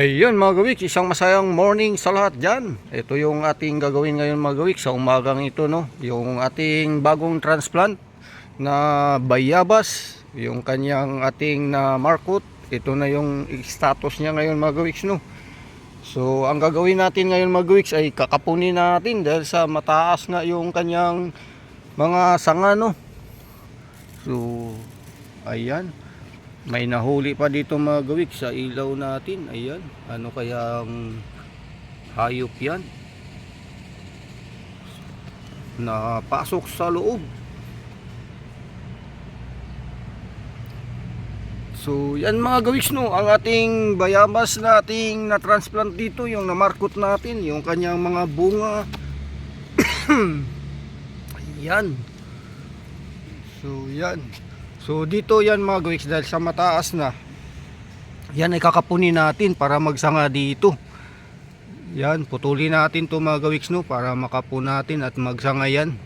Ayun mga gawik, isang masayang morning sa lahat dyan. Ito yung ating gagawin ngayon mga gawik sa umagang ito no. Yung ating bagong transplant na bayabas. Yung kanyang ating na markot. Ito na yung status niya ngayon mga gawiks no. So ang gagawin natin ngayon mga gawiks ay kakapunin natin dahil sa mataas nga yung kanyang mga sanga no. So ayan. May nahuli pa dito mga gawik sa ilaw natin. Ayan. Ano kayang hayop yan? Napasok sa loob. So, yan mga gawiks no, ang ating bayabas na na-transplant dito, yung namarkot natin, yung kanyang mga bunga. Ayan. So, yan. So dito yan mga gawiks dahil sa mataas na yan ay kakapunin natin para magsanga dito. Yan, putulin natin to mga gawiks no para makapun natin at magsanga yan.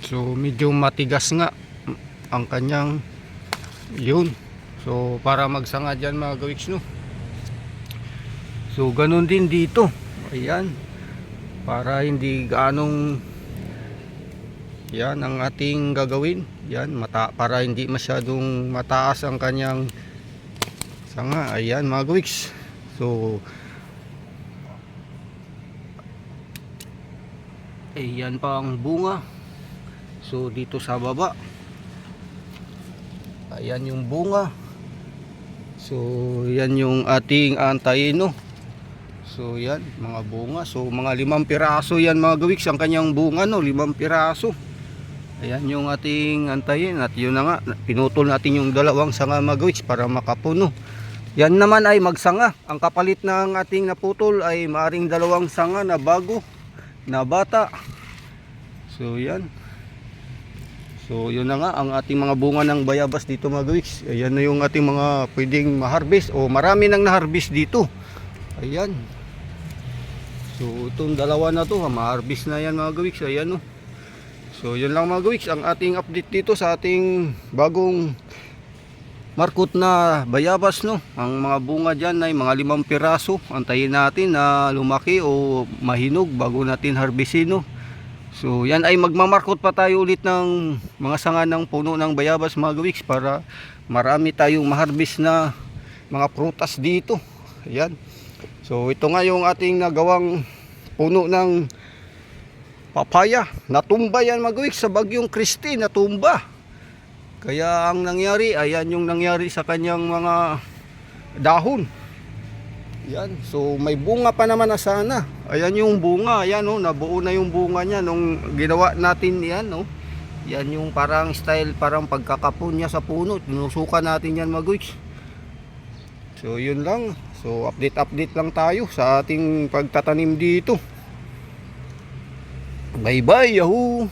So medyo matigas nga ang kanyang yun. So para magsanga dyan mga gawiks no. So ganun din dito. Ayan. Para hindi gaanong yan ang ating gagawin. Yan mata para hindi masyadong mataas ang kanyang sanga. Ayan mga gawiks. So Ayan pa ang bunga. So dito sa baba. Ayan yung bunga. So yan yung ating antayin no. So yan, mga bunga. So mga limang piraso yan mga gawiks ang kanyang bunga no, limang piraso. Ayan yung ating antayin at yun na nga, pinutol natin yung dalawang sanga gawiks para makapuno. Yan naman ay magsanga. Ang kapalit ng ating naputol ay maaring dalawang sanga na bago, na bata. So yan. So yun na nga ang ating mga bunga ng bayabas dito gawiks. Ayan na yung ating mga pwedeng ma-harvest o marami nang na-harvest dito. Ayan. So itong dalawa na to, ma-harvest na yan mga gawiks. Ayan o. So yun lang mga gawiks, ang ating update dito sa ating bagong markot na bayabas no. Ang mga bunga dyan ay mga limang piraso. Antayin natin na lumaki o mahinog bago natin harvestin no. So yan ay magmamarkot pa tayo ulit ng mga sanga ng puno ng bayabas mga gawiks para marami tayong maharbis na mga prutas dito. Ayan. So ito nga yung ating nagawang puno ng papaya. Natumba yan magawik sa bagyong Christy, natumba. Kaya ang nangyari, ayan yung nangyari sa kanyang mga dahon. Yan, so may bunga pa naman na sana. Ayan yung bunga, ayan oh, nabuo na yung bunga niya nung ginawa natin yan oh. Yan yung parang style, parang pagkakapon niya sa puno. Tinusukan natin yan magawik. So yun lang. So update update lang tayo sa ating pagtatanim dito. Bye bye yahoo!